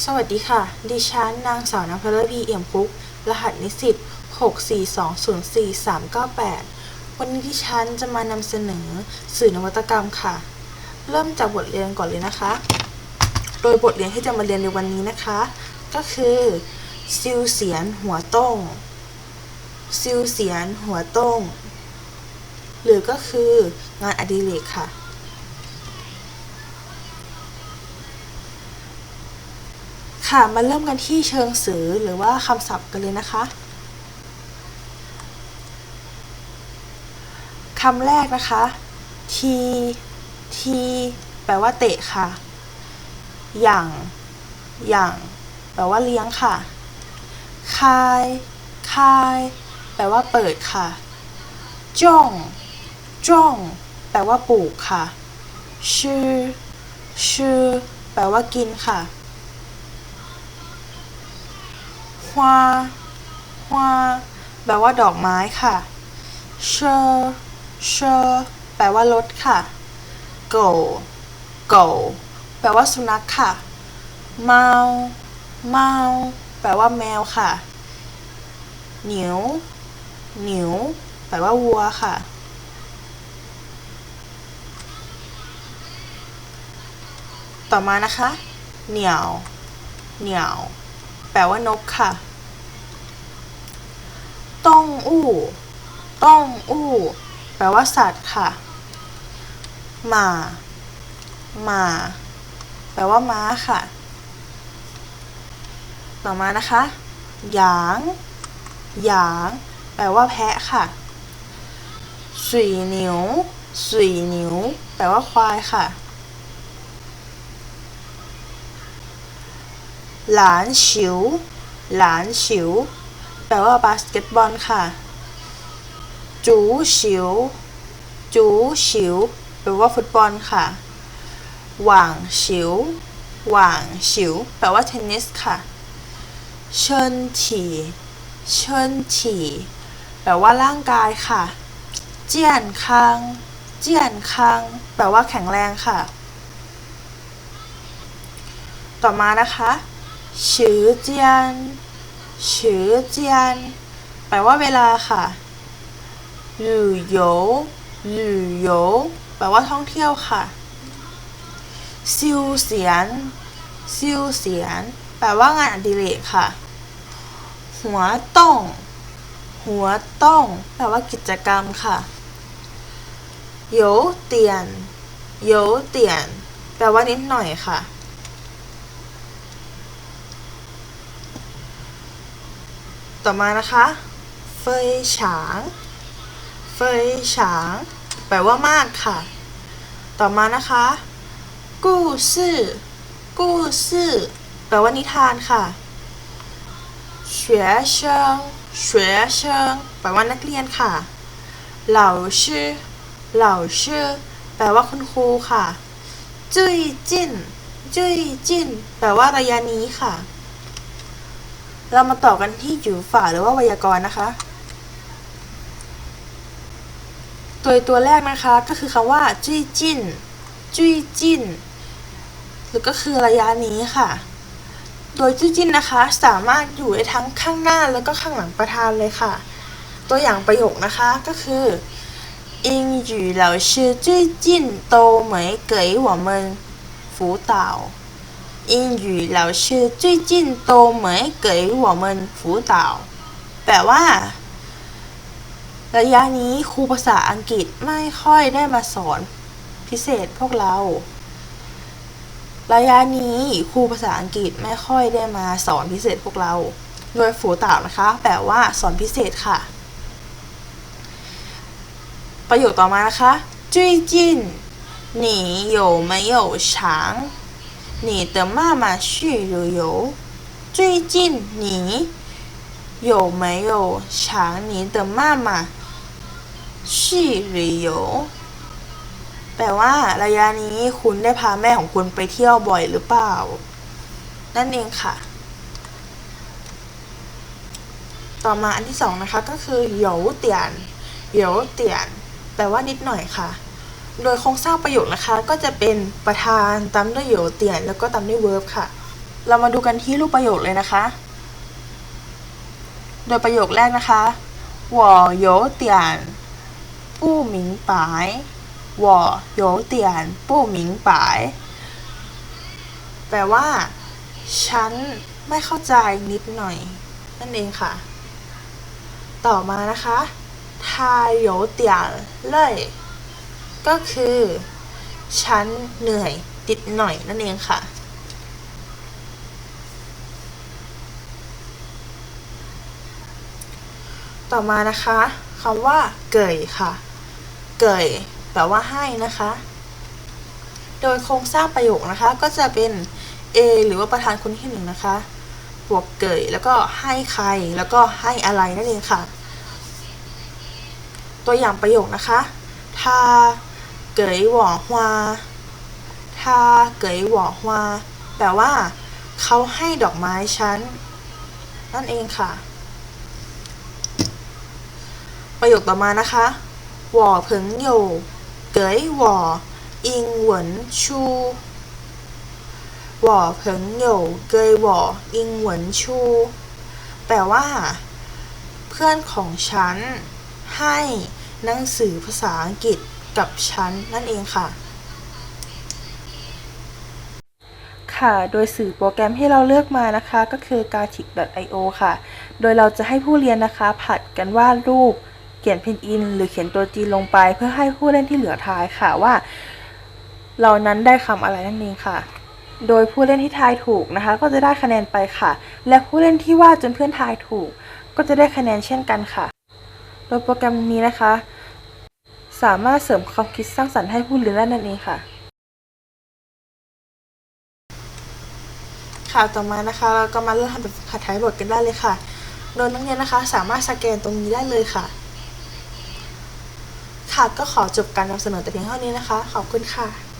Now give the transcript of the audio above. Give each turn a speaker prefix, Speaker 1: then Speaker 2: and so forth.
Speaker 1: สวัสดีค่ะ ดิฉันนางสาวนภรพีเอี่ยมพุก รหัสนิสิต64204398 วันนี้ดิฉันจะมานำเสนอสื่อนวัตกรรมค่ะ เริ่มจากบทเรียนก่อนเลยนะคะ โดยบทเรียนที่จะมาเรียนในวันนี้นะคะ ก็คือซิวเสียนหัวต้งซิวเสียนหัวต้ง หรือก็คืองานอดิเรกค่ะ ค่ะ มาเริ่มกันที่เชิงสื่อหรือว่าคำศัพท์กันเลยนะคะคำแรกนะคะ ที ที แปลว่าเตะค่ะ อย่าง อย่าง แปลว่าเลี้ยงค่ะ คาย คาย แปลว่าเปิดค่ะ จ้อง จ้อง แปลว่าปลูกค่ะ ชื่อ ชื่อ แปลว่ากินค่ะ ฮวาฮวาแปลว่าดอกไม้ค่ะเชอเชอแปลว่ารถค่ะโกโกแปลว่าสุนัขค่ะเมาเมาแปลว่าแมวค่ะเหนียวเหนียวแปลว่าวัวค่ะต่อมานะคะ เหนียว เหนียว แปลว่านกค่ะ ต้องอู้ ต้องอู้ แปลว่าสัตว์ค่ะ หมา หมา แปลว่าม้าค่ะ ต่อมานะคะ หยาง หยาง แปลว่าแพะค่ะสุยหนิวสุยหนิวแปลว่าควายค่ะ หลานฉิว หลานฉิว แปลว่าบาสเกตบอลค่ะ จูฉิว จูฉิว แปลว่าฟุตบอลค่ะ หว่างฉิว หว่างฉิว แปลว่าเทนนิสค่ะ เชิญถี่ เชิญถี่ แปลว่าร่างกายค่ะ เจียนคัง เจียนคัง แปลว่าแข็งแรงค่ะ ต่อมานะคะ ชือเจียนชือเจียนแปลว่าเวลาค่ะหยู่โยหยู่โยแปลว่าท่องเที่ยวค่ะซิวเสียนซิวเสียนแปลว่างานอดิเรกค่ะ หัวต้อง หัวต้อง แปลว่ากิจกรรมค่ะโยเตียนโยเตียน แปลว่านิดหน่อยค่ะ ต่อมานะคะ เฟยฉาง เฟยฉาง แปลว่ามากค่ะ ต่อมานะคะ กู้ซื่อ กู้ซื่อ แปลว่านิทานค่ะ学生学生แปลว่านักเรียนค่ะเหล่าชื่อเหล่าชื่อ แปลว่าคุณครูค่ะจุ้ยจิ้น จุ้ยจิ้น แปลว่าระยะนี้ค่ะ เรามาต่อกันที่หยูฝ่าหรือว่าไวยากรณ์นะคะ ตัวตัวแรกนะคะก็คือคำว่าจุ้ยจิ้น จุ้ยจิ้น หรือก็คือระยะนี้ค่ะ โดยจุ้ยจิ้นนะคะ สามารถอยู่ได้ทั้งข้างหน้าแล้วก็ข้างหลังประธานเลยค่ะ ตัวอย่างประโยคนะคะก็คือ英语老师最近都没给我们辅导。 英语老师最近都没给我们辅导แปลว่า ระยะนี้ครูภาษาอังกฤษไม่ค่อยได้มาสอนพิเศษพวกเรา ระยะนี้ครูภาษาอังกฤษไม่ค่อยได้มาสอนพิเศษพวกเรา โดยฝูต่าวนะคะ แปลว่าสอนพิเศษค่ะ ประโยคต่อมานะคะ最近你有没有尝 你的妈妈去旅游最近你有没有尝你的妈妈去旅游แปลว่า ระยะนี้คุณได้พาแม่ของคุณไปเที่ยวบ่อยหรือเปล่า นั่นเองค่ะ ต่อมาอันที่สองนะคะก็คือเหยวเตียนเหยวเตียน แปลว่านิดหน่อยค่ะ โดยโครงสร้างประโยคนะคะ ก็จะเป็นประธานตามด้วยโยเตียนแล้วก็ตามด้วยเวิร์บค่ะ เรามาดูกันที่รูปประโยคเลยนะคะ โดยประโยคแรกนะคะวอโยเตียนผู้หมิงปายวอโยเตียนผู้หมิงปาย แปลว่า ฉันไม่เข้าใจนิดหน่อย นั่นเองค่ะ ต่อมานะคะทายโยเตียนเลย ก็คือฉันเหนื่อยติดหน่อยนั่นเองค่ะ ต่อมานะคะคำว่าเกยค่ะ เกยแปลว่าให้นะคะ โดยโครงสร้างประโยคนะคะ ก็จะเป็น A หรือว่าประธานคนที่หนึ่งนะคะ บวกเกยแล้วก็ให้ใครแล้วก็ให้อะไรนั่นเองค่ะ ตัวอย่างประโยคนะคะ ถ้า เก๋ยหว่อฮวาทาเก๋ยหว่อฮวาแปลว่า เขาให้ดอกไม้ฉัน นั่นเองค่ะ ประโยคต่อมานะคะหว่อเพิงโยเก๋ยหว่ออิงหวนชูหว่อเพิงโยเกยหว่ออิงหวนชู แปลว่า เพื่อนของฉัน ให้หนังสือภาษาอังกฤษ กับฉันนั่นเองค่ะ ค่ะ โดยสื่อโปรแกรมที่เราเลือกมานะคะ ก็คือ gartic.io ค่ะ โดยเราจะให้ผู้เรียนนะคะ ผัดกันวาดรูป เขียนพินอิน หรือเขียนตัวจีนลงไป เพื่อให้ผู้เล่นที่เหลือทายค่ะว่าเรานั้นได้คำอะไรนั่นเองค่ะโดยผู้เล่นที่ทายถูกนะคะ ก็จะได้คะแนนไปค่ะ และผู้เล่นที่วาดจนเพื่อนทายถูก ก็จะได้คะแนนเช่นกันค่ะ โดยโปรแกรมนี้นะคะ สามารถเสริมความคิดสร้างสรรค์ให้ผู้เรียนได้นั่นเองค่ะ ค่ะต่อมานะคะ เราก็มาเริ่มทำแบบฝึกหัดท้ายบทกันได้เลยค่ะ โดยนักเรียนนะคะ สามารถสแกนตรงนี้ได้เลยค่ะ ค่ะก็ขอจบการนำเสนอแต่เพียงเท่านี้นะคะ ขอบคุณค่ะ